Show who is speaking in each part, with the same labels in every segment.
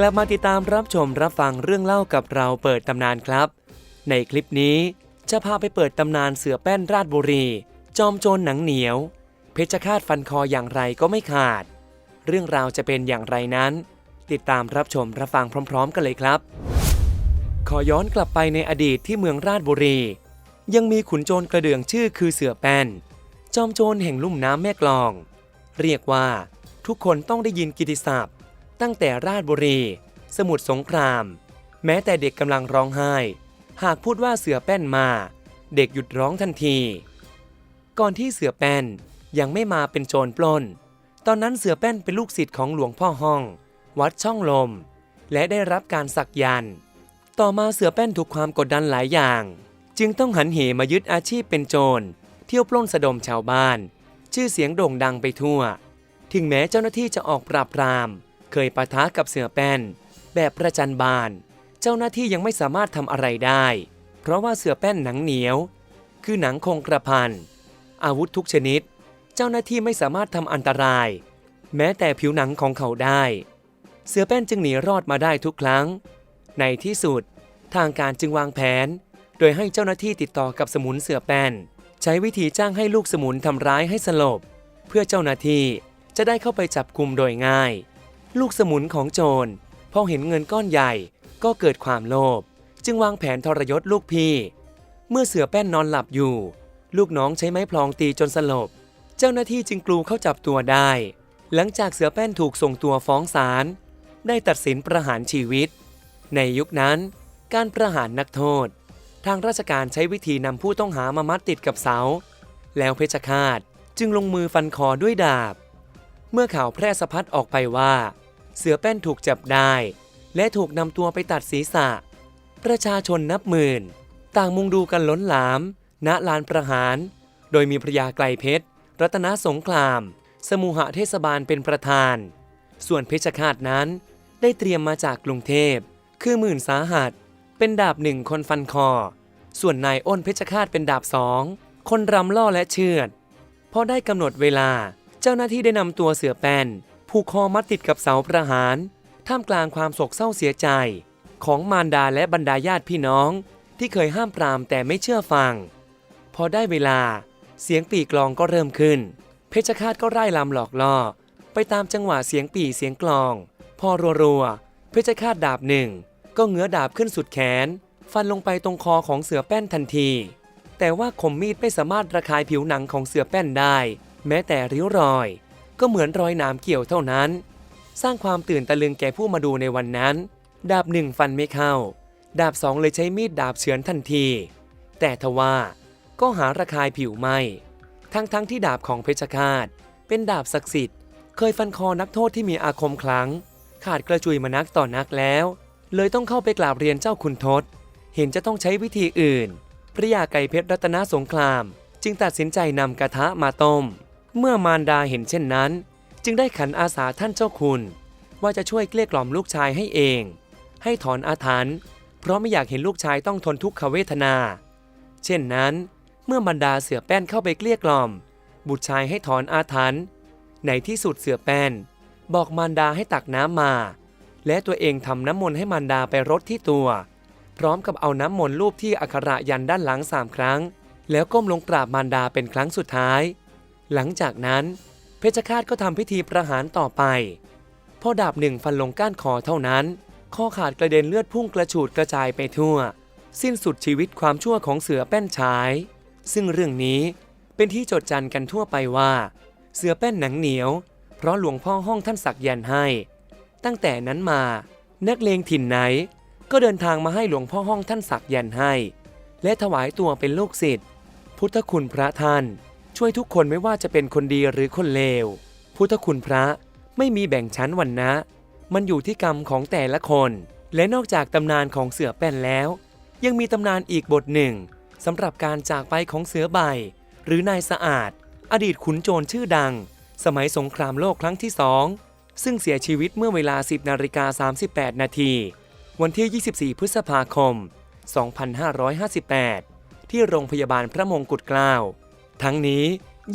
Speaker 1: กลับมาติดตามรับชมรับฟังเรื่องเล่ากับเราเปิดตำนานครับ ในคลิปนี้จะพาไปเปิดตำนานเสือแป้นราชบุรี จอมโจรหนังเหนียว เพชรฆาตฟันคออย่างไรก็ไม่ขาด เรื่องราวจะเป็นอย่างไรนั้น ติดตามรับชมรับฟังพร้อม ๆ กันเลยครับ ขอย้อนกลับไปในอดีตที่เมืองราชบุรี ยังมีขุนโจรกระเดื่องชื่อคือเสือแป้น จอมโจรแห่งลุ่มน้ำแม่กลอง เรียกว่า ทุกคนต้องได้ยินกิตติศัพท์ ตั้งแต่ราชบุรี สมุทรสงคราม แม้แต่เด็กกำลังร้องไห้ หากพูดว่าเสือแป้นมา เด็กหยุดร้องทันที ก่อนที่เสือแป้นยังไม่มาเป็นโจรปล้น ตอนนั้นเสือแป้นเป็นลูกศิษย์ของหลวงพ่อห้อง วัดช่องลม และได้รับการสักยันต์ต่อมาเสือแป้นถูกความกดดันหลายอย่าง จึงต้องหันเหมายึดอาชีพเป็นโจร เที่ยวปล้นสะดมชาวบ้าน ชื่อเสียงโด่งดังไปทั่ว ถึงแม้เจ้าหน้าที่จะออกปราบปราม เคยปะทะกับเสือแป้น แบบประจันบาน เจ้าหน้าที่ยังไม่สามารถทำอะไรได้ เพราะว่าเสือแป้นหนังเหนียว คือหนังคงกระพัน อาวุธทุกชนิด เจ้าหน้าที่ไม่สามารถทำอันตราย แม้แต่ผิวหนังของเขาได้ เสือแป้นจึงหนีรอดมาได้ทุกครั้ง ในที่สุด ทางการจึงวางแผน โดยให้เจ้าหน้าที่ติดต่อกับสมุนเสือแป้น ใช้วิธีจ้างให้ลูกสมุนทำร้ายให้สลบ เพื่อเจ้าหน้าที่จะได้เข้าไปจับกลุ่มโดยง่าย ลูกสมุนของโจรพอเห็นเงินก้อนใหญ่ก็เกิดความโลภจึงวางแผนทรยศลูกพี่ เมื่อเสือแป้นนอนหลับอยู่ ลูกน้องใช้ไม้พลองตีจนสลบ เจ้าหน้าที่จึงกลูเข้าจับตัวได้ หลังจากเสือแป้นถูกส่งตัวฟ้องศาลได้ตัดสินประหารชีวิต ในยุคนั้น การประหารนักโทษ ทางราชการใช้วิธีนำผู้ต้องหามามัดติดกับเสา แล้วเพชฌฆาตจึงลงมือฟันคอด้วยดาบ เมื่อข่าวแพร่สะพัดออกไปว่า เสือแป้นถูกจับได้ และถูกนำตัวไปตัดศีรษะ ประชาชนนับหมื่น ต่างมุงดูกันล้นหลาม ณลานประหาร โดยมีพระยาไกลเพชร รัตนสงคราม สมุหเทศบาลเป็นประธาน ส่วนเพชฌฆาตนั้น ได้เตรียมมาจากกรุงเทพ คือหมื่นสาหัส เป็นดาบหนึ่งคนฟันคอ ส่วนนายอ้นเพชฌฆาตเป็นดาบสอง คนรำล่อและเชือดพอได้กำหนดเวลา เจ้าหน้าที่ได้นำตัวเสือแป้นผูกคอมัดติดกับเสาประหาร ท่ามกลางความโศกเศร้าเสียใจ ของมารดาและบรรดาญาติพี่น้อง ที่เคยห้ามปรามแต่ไม่เชื่อฟัง พอได้เวลาเสียงปีกลองก็เริ่มขึ้น เพชฌฆาตก็ไล่ลำหลอกล่อ ไปตามจังหวะเสียงปีเสียงกลอง พอรัวๆเพชฌฆาตดาบหนึ่ง ก็เงื้อดาบขึ้นสุดแขน ฟันลงไปตรงคอของเสือแป้นทันที แต่ว่าคมมีดไม่สามารถระคายผิวหนังของเสือแป้นได้ แม้แต่ริ้วรอย ก็เหมือนรอยนามเกี่ยวเท่านั้น สร้างความตื่นตะลึงแก่ผู้มาดูในวันนั้น ดาบหนึ่งฟันไม่เข้า ดาบสองเลยใช้มีดดาบเฉือนทันที แต่ทว่าก็หาระคายผิวไม่ ทั้งทั้งที่ดาบของเพชฌฆาต เป็นดาบศักดิ์สิทธิ์ เคยฟันคอนักโทษที่มีอาคมคลัง ขาดกระจุยมานักต่อนักแล้ว เลยต้องเข้าไปกราบเรียนเจ้าคุณทศ เห็นจะต้องใช้วิธีอื่น พระยาไก่เพชรรัตนสงคราม จึงตัดสินใจนำกระทะมาต้ม เมื่อมารดาเห็นเช่นนั้น จึงได้ขันอาสาท่านเจ้าคุณ ว่าจะช่วยเกลี้ยกล่อมลูกชายให้เอง ให้ถอนอาถรรพ์เพราะไม่อยากเห็นลูกชายต้องทนทุกขเวทนา เช่นนั้น เมื่อบรรดาเสือแป้นเข้าไปเกลี้ยกล่อม บุตรชายให้ถอนอาถรรพ์ในที่สุดเสือแป้น บอกมารดาให้ตักน้ำมา และตัวเองทำน้ำมนต์ให้มารดาไปรดที่ตัว พร้อมกับเอาน้ำมนต์รูปที่อักขระยันด้านหลังสามครั้ง แล้วก้มลงกราบมารดาเป็นครั้งสุดท้าย หลังจากนั้น เพชฌฆาตก็ทำพิธีประหารต่อไป พอดาบหนึ่งฟันลงก้านคอเท่านั้นข้อขาดกระเด็นเลือดพุ่งกระฉูดกระจายไปทั่ว สิ้นสุดชีวิตความชั่วของเสือแป้นฉาย ซึ่งเรื่องนี้เป็นที่จดจันกันทั่วไปว่า เสือแป้นหนังเหนียว เพราะหลวงพ่อห้องท่านสักยันให้ ตั้งแต่นั้นมา นักเลงถิ่นไหน ก็เดินทางมาให้หลวงพ่อห้องท่านสักยันให้ และถวายตัวเป็นลูกศิษย์พุทธคุณพระท่าน ช่วยทุกคนไม่ว่าจะเป็นคนดีหรือคนเลว พุทธคุณพระไม่มีแบ่งชั้นวันนะ มันอยู่ที่กรรมของแต่ละคน และนอกจากตำนานของเสือแป้นแล้ว ยังมีตำนานอีกบทหนึ่งสำหรับการจากไปของเสือใบ หรือนายสะอาด อดีตขุนโจรชื่อดัง สมัยสงครามโลกครั้งที่สองซึ่งเสียชีวิตเมื่อเวลา 10นาฬิกา38 นาทีวันที่ 24 พฤษภาคม 2558 ที่โรงพยาบาลพระมงกุฎเกล้า ทั้งนี้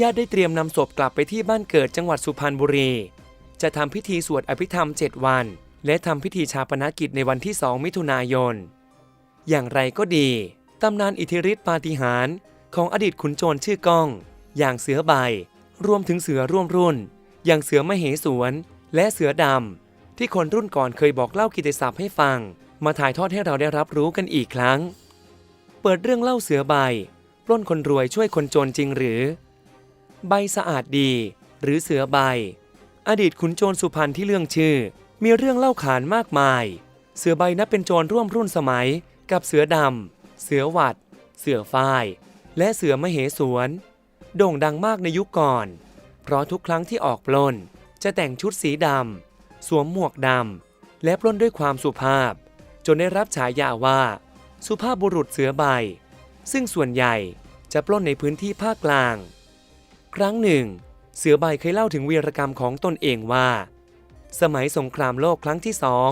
Speaker 1: ญาติได้เตรียมนำศพกลับไปที่บ้านเกิดจังหวัดสุพรรณบุรี จะทำพิธีสวดอภิธรรม 7 วัน และทำพิธีชาปนกิจในวันที่ 2 มิถุนายน อย่างไรก็ดี ตำนานอิทธิฤทธิปาฏิหาริย์ของอดีตขุนโจรชื่อก้อง อย่างเสือใบ รวมถึงเสือร่วมรุ่น อย่างเสือมเหสวน และเสือดำ ที่คนรุ่นก่อนเคยบอกเล่ากิตติศัพท์ให้ฟัง มาถ่ายทอดให้เราได้รับรู้กันอีกครั้ง เปิดเรื่องเล่าเสือใบ ปล้นคนรวยช่วยคนจนจริงหรือ ใบสะอาดดี หรือเสือใบ อดีตขุนโจรสุพรรณที่เรื่องชื่อ มีเรื่องเล่าขานมากมาย เสือใบนับเป็นโจรร่วมรุ่นสมัย กับเสือดำเสือหวัด เสือฝ้าย และเสือมเหสวน โด่งดังมากในยุคก่อน เพราะทุกครั้งที่ออกปล้น จะแต่งชุดสีดำสวมหมวกดำและปล้นด้วยความสุภาพ จนได้รับฉายาว่า สุภาพบุรุษเสือใบ ซึ่งส่วนใหญ่จะปล้นในพื้นที่ภาคกลาง ครั้งหนึ่ง เสือใบเคยเล่าถึงวีรกรรมของตนเองว่า สมัยสงครามโลกครั้งที่สอง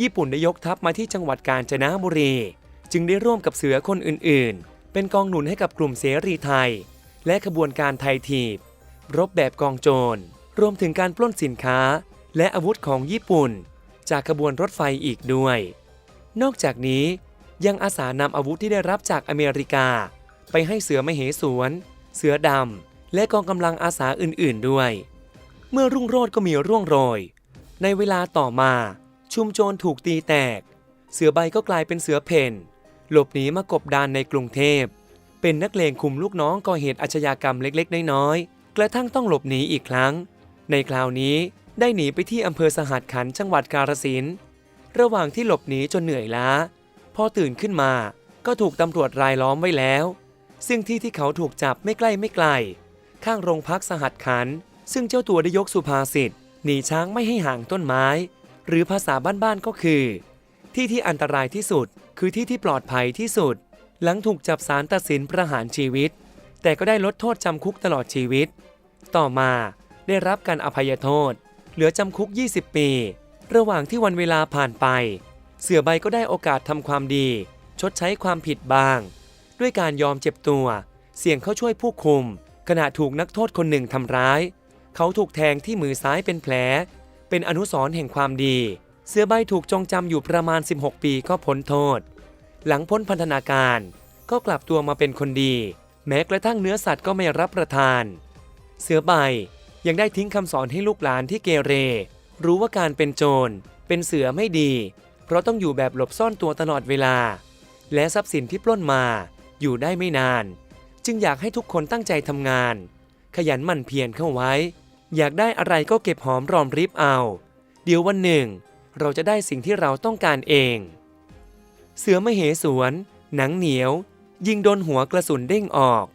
Speaker 1: ญี่ปุ่นได้ยกทัพมาที่จังหวัดกาญจนบุรี จึงได้ร่วมกับเสือคนอื่นๆ เป็นกองหนุนให้กับกลุ่มเสรีไทย และขบวนการไทยทีบ รบแบบกองโจร รวมถึงการปล้นสินค้า และอาวุธของญี่ปุ่น จากขบวนรถไฟอีกด้วย นอกจากนี้ ยังอาสานำอาวุธที่ได้รับจากอเมริกา ไปให้เสือมเหสวน เสือดำ และกองกำลังอาสาอื่นๆด้วย เมื่อรุ่งโรจน์ก็มีร่วงโรย ในเวลาต่อมา ชุมโจรถูกตีแตก เสือใบก็กลายเป็นเสือเพ่นหลบหนีมากบดานในกรุงเทพ เป็นนักเลงคุมลูกน้องก่อเหตุอาชญากรรมเล็กๆ น้อยๆ กระทั่งต้องหลบหนีอีกครั้ง ในคราวนี้ได้หนีไปที่อำเภอสหัสขันจังหวัดกาฬสินธุ์ระหว่างที่หลบหนีจนเหนื่อยล้า พอตื่นขึ้นมาก็ถูกตำรวจรายล้อมไว้แล้ว ซึ่งที่ที่เขาถูกจับไม่ใกล้ไม่ไกล ข้างโรงพักสหัสขัน ซึ่งเจ้าตัวได้ยกสุภาษิตหนีช้างไม่ให้ห่างต้นไม้ หรือภาษาบ้านๆก็คือ ที่ที่อันตรายที่สุดคือที่ที่ปลอดภัยที่สุด หลังถูกจับสารตัดสินประหารชีวิต แต่ก็ได้ลดโทษจำคุกตลอดชีวิต ต่อมาได้รับการอภัยโทษ เหลือจำคุก 20 ปี ระหว่างที่วันเวลาผ่านไป เสือใบก็ได้โอกาสทำความดี ชดใช้ความผิดบาง ด้วยการยอมเจ็บตัว เสี่ยงเข้าช่วยผู้คุม ขณะถูกนักโทษคนหนึ่งทำร้าย เขาถูกแทงที่มือซ้ายเป็นแผล เป็นอนุสรณ์แห่งความดี เสือใบถูกจองจำอยู่ประมาณ 16 ปีก็พ้นโทษ หลังพ้นพันธนาการก็กลับตัวมาเป็นคนดี แม้กระทั่งเนื้อสัตว์ก็ไม่รับประทาน เสือใบยังได้ทิ้งคำสอนให้ลูกหลานที่เกเร รู้ว่าการเป็นโจรเป็นเสือไม่ดี เพราะต้องอยู่แบบหลบซ่อนตัวตลอดเวลา และทรัพย์สินที่ปล้นมา อยู่ได้ไม่นาน จึงอยากให้ทุกคนตั้งใจทำงาน ขยันหมั่นเพียรเข้าไว้ อยากได้อะไรก็เก็บหอมรอมริบเอา เดี๋ยววันหนึ่ง เราจะได้สิ่งที่เราต้องการเอง เสือมเหสวน หนังเหนียว ยิงโดนหัวกระสุนเด้งออก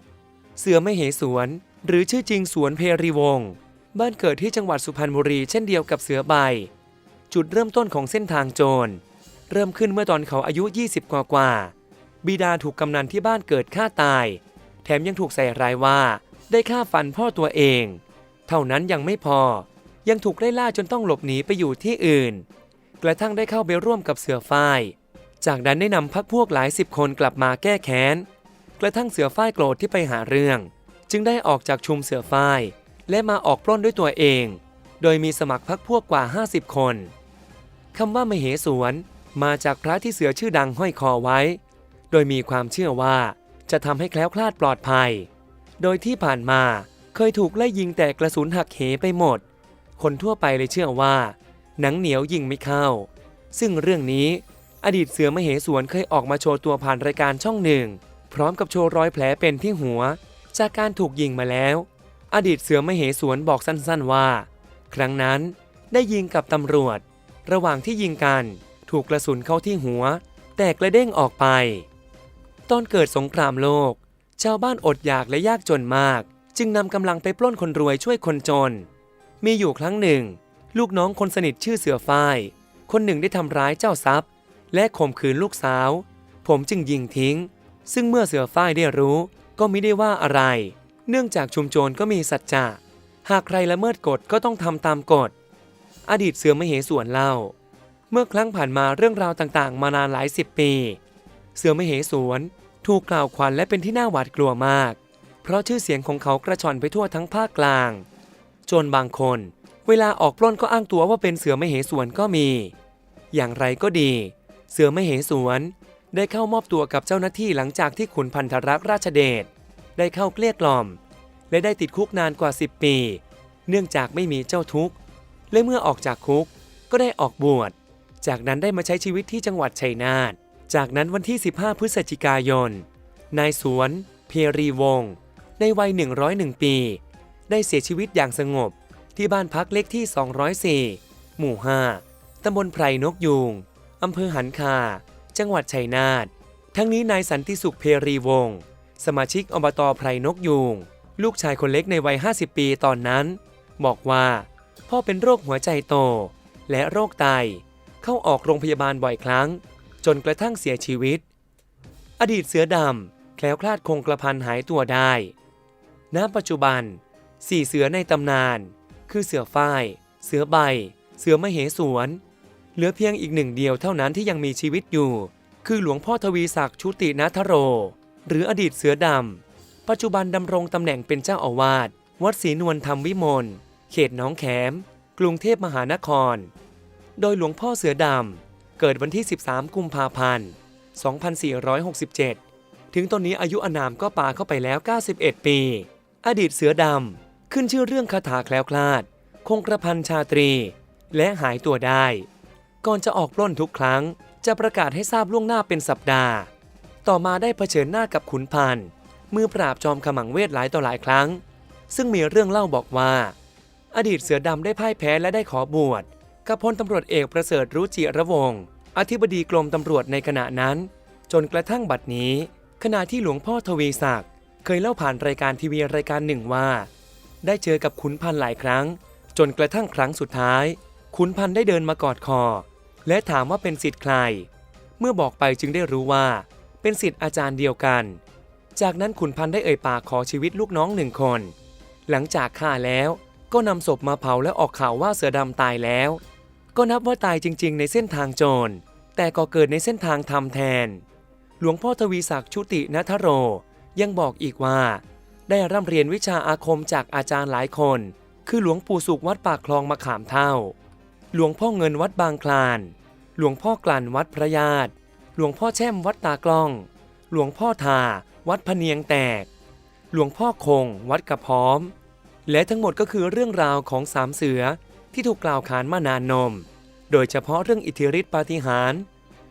Speaker 1: เสือมเหสวน หรือชื่อจริงสวนเพรีวง บ้านเกิดที่จังหวัดสุพรรณบุรีเช่นเดียวกับเสือใบ จุดเริ่มต้นของเส้นทางโจร เริ่มขึ้นเมื่อตอนเขาอายุ 20 กว่ากว่า บิดาถูกกำนันที่บ้านเกิดฆ่าตาย แถมยังถูกใส่ร้ายว่าได้ฆ่าฟันพ่อตัวเอง เท่านั้นยังไม่พอ ยังถูกไล่ล่าจนต้องหลบหนีไปอยู่ที่อื่น กระทั่งได้เข้าไปร่วมกับเสือฝ้าย จากนั้นได้นำพักพวกหลายสิบคนกลับมาแก้แค้น กระทั่งเสือฝ้ายโกรธที่ไปหาเรื่อง จึงได้ออกจากชุมเสือฝ้าย และมาออกปล้นด้วยตัวเอง โดยมีสมัครพักพวกกว่า 50 คน คำว่ามเหสวนมาจากพระที่เสือชื่อดังห้อยคอไว้ โดยมีความเชื่อว่าจะทำให้แคล้วคลาดปลอดภัย โดยที่ผ่านมาเคยถูกไล่ยิงแต่กระสุนหักเหไปหมด คนทั่วไปเลยเชื่อว่า หนังเหนียวยิงไม่เข้า ซึ่งเรื่องนี้อดีตเสือมเหสวนเคยออกมาโชว์ตัวผ่านรายการช่องหนึ่ง พร้อมกับโชว์รอยแผลเป็นที่หัว จากการถูกยิงมาแล้ว อดีตเสือมเหสวนบอกสั้นๆว่า ครั้งนั้นได้ยิงกับตำรวจ ระหว่างที่ยิงกัน ถูกกระสุนเข้าที่หัว แต่กระเด้งออกไป ตอนเกิดสงครามโลก ชาวบ้านอดอยากและยากจนมาก จึงนำกำลังไปปล้นคนรวยช่วยคนจน มีอยู่ครั้งหนึ่ง ลูกน้องคนสนิทชื่อเสือฝ้าย คนหนึ่งได้ทำร้ายเจ้าทรัพย์ และข่มขืนลูกสาว ผมจึงยิงทิ้ง ซึ่งเมื่อเสือฝ้ายได้รู้ ก็ไม่ได้ว่าอะไร เนื่องจากชุมโจรก็มีสัจจะหากใครละเมิดกฎก็ต้องทำตามกฎ อดีตเสือมเหสวนเล่า เมื่อครั้งผ่านมาเรื่องราวต่างๆ มานานหลายสิบปี เสือมเหสวนถูกกล่าวขวัญและเป็นที่น่าหวาดกลัวมาก เพราะชื่อเสียงของเขากระชอนไปทั่วทั้งภาคกลาง จนบางคน เวลาออกปล้นก็อ้างตัวว่าเป็นเสือมเหสวนก็มี อย่างไรก็ดี เสือมเหสวนได้เข้ามอบตัวกับเจ้าหน้าที่หลังจากที่ขุนพันธรักษ์ราชเดชได้เข้าเกลี้ยกล่อม และได้ติดคุกนานกว่า 10 ปี เนื่องจากไม่มีเจ้าทุกข์ และเมื่อออกจากคุกก็ได้ออกบวช จากนั้นได้มาใช้ชีวิตที่จังหวัดชัยนาท จากนั้นวันที่ 15 พฤศจิกายน นายสวน เพรีวงศ์ในวัย 101 ปี ได้เสียชีวิตอย่างสงบที่บ้านพักเลขที่ 204 หมู่ 5 ตำบลไพรนกยูงอำเภอหันคา จังหวัดชัยนาท ทั้งนี้นายสันติสุขเพรีวงศ์สมาชิกอบตไพรนกยูงลูกชายคนเล็กในวัย 50 ปีตอนนั้น บอกว่า พ่อเป็นโรคหัวใจโต และโรคไต เข้าออกโรงพยาบาลบ่อยครั้ง จนกระทั่งเสียชีวิต อดีตเสือดำแคล้วคลาดคงกระพันหายตัวได้ ณ ปัจจุบันสี่เสือในตำนาน คือเสือฝ้าย เสือใบ เสือมเหสวน เหลือเพียงอีกหนึ่งเดียวเท่านั้นที่ยังมีชีวิตอยู่ คือหลวงพ่อทวีศักดิ์ชุตินาทโร หรืออดีตเสือดำ ปัจจุบันดำรงตำแหน่งเป็นเจ้าอาวาสวัดศรีนวลธรรมวิมล เขตหน้องแขม กรุงเทพมหานคร โดยหลวงพ่อเสือดำ เกิดวันที่ 13 กุมภาพันธ์ 2467 ถึงตอนนี้อายุอานามก็ปาเข้าไปแล้ว 91 ปี อดีตเสือดำ ขึ้นชื่อเรื่องคาถาแคล้วคลาด คงกระพันชาตรี และหายตัวได้ ก่อนจะออกปล้นทุกครั้ง จะประกาศให้ทราบล่วงหน้าเป็นสัปดาห์ ต่อมาได้เผชิญหน้ากับขุนพันธ์มือปราบจอมขมังเวทหลายต่อหลายครั้ง ซึ่งมีเรื่องเล่าบอกว่า อดีตเสือดำได้พ่ายแพ้และได้ขอบวชกับพลตำรวจเอกประเสริฐรู้จิระวงศ์อธิบดีกรมตำรวจในขณะนั้น จนกระทั่งบัดนี้ ขณะที่หลวงพ่อทวีศักดิ์เคยเล่าผ่านรายการทีวีรายการหนึ่งว่า ได้เจอกับขุนพันธ์หลายครั้ง จนกระทั่งครั้งสุดท้าย ขุนพันธ์ได้เดินมากอดคอ และถามว่าเป็นสิทธิ์ใคร เมื่อบอกไปจึงได้รู้ว่า เป็นสิทธิ์อาจารย์เดียวกัน จากนั้นขุนพันธ์ได้เอ่ยปากขอชีวิตลูกน้องหนึ่งคน หลังจากฆ่าแล้ว ก็นำศพมาเผาและออกข่าวว่าเสือดำตายแล้ว ก็นับว่าตายจริง ๆ ในเส้นทางโจร แต่ก็เกิดในเส้นทางธรรมแทน หลวงพ่อทวีศักดิ์ชุตินัทโร ยังบอกอีกว่า ได้ร่ำเรียนวิชาอาคมจากอาจารย์หลายคน คือหลวงปู่สุขวัดปากคลองมะขามเท่า หลวงพ่อเงินวัดบางคลาน หลวงพ่อกลั่นวัดพระญาติหลวงพ่อแช่มวัดตากล้อง หลวงพ่อทา วัดพเนียงแตก หลวงพ่อคง วัดกระพร้อม และทั้งหมดก็คือเรื่องราวของสามเสือที่ถูกกล่าวขานมานานนม โดยเฉพาะเรื่องอิทธิฤทธิปาฏิหาริย์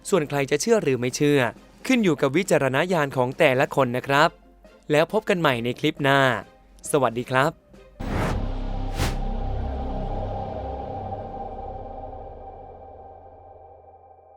Speaker 1: ส่วนใครจะเชื่อหรือไม่เชื่อ ขึ้นอยู่กับวิจารณญาณของแต่ละคนนะครับ แล้วพบกันใหม่ในคลิปหน้า สวัสดีครับ